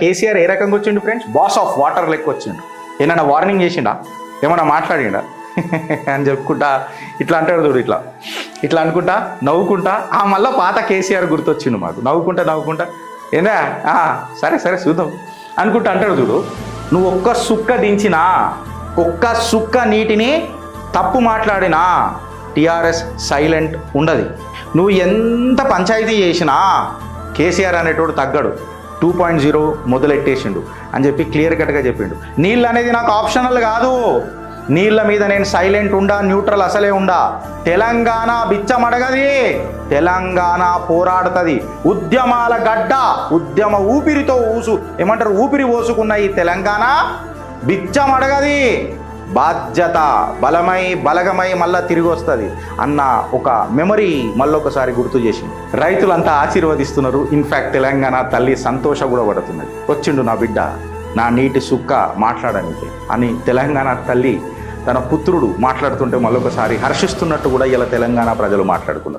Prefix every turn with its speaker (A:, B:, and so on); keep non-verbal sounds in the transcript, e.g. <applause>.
A: కేసీఆర్ ఏ రకంగా వచ్చిండు friends boss of water లెక్క వచ్చిండు. ఏమన్నా వార్నింగ్ చేసిండా? ఏమన్నా మాట్లాడిండా? <laughs> అని చెప్పుకుంటా ఇట్లా అంటాడు చూడు ఇట్లా. ఇట్లా అనుకుంటా నవ్వుకుంటా ఆ మళ్ళీ పాత కేసీఆర్ గుర్తొచ్చిండు మాకు. నవ్వుకుంటా నవ్వుకుంటా. ఏందా ఆ, సరే సరే చూద్దాం. అనుకుంటా అంటాడు చూడు నువ్వు ఒక్క సుక్క దించినా ఒక్క సుక్క నీటిని తప్పు మాట్లాడినా టిఆర్ఎస్ సైలెంట్ ఉండదు. నువ్వు ఎంత పంచాయతీ చేసినా కేసీఆర్ అనేటోడు తగ్గడు. టూ పాయింట్ జీరో మొదలెట్టేసిండు అని చెప్పి క్లియర్ కట్గా చెప్పిండు. నీళ్ళు అనేది నాకు ఆప్షనల్ కాదు. నీళ్ళ మీద నేను సైలెంట్ ఉండా న్యూట్రల్ అసలే ఉండా. తెలంగాణ బిచ్చమడగది. తెలంగాణ పోరాడుతుంది. ఉద్యమాల గడ్డ ఉద్యమ ఊపిరితో ఊసు ఏమంటారు ఊపిరి పోసుకున్న ఈ తెలంగాణ బిచ్చమడగది. బాధ్యత బలమై బలగమై మళ్ళా తిరిగి వస్తుంది అన్న ఒక మెమరీ మళ్ళొకసారి గుర్తు చేసింది. రైతులంతా ఆశీర్వదిస్తున్నారు. ఇన్ఫ్యాక్ట్ తెలంగాణ తల్లి సంతోష కూడా పడుతున్నది. వచ్చిండు నా బిడ్డ నా నీటి సుక్క మాట్లాడడానికి అని తెలంగాణ తల్లి తన పుత్రుడు మాట్లాడుతుంటే మళ్ళొకసారి హర్షిస్తున్నట్టు కూడా ఇలా తెలంగాణ ప్రజలు మాట్లాడుకున్నారు.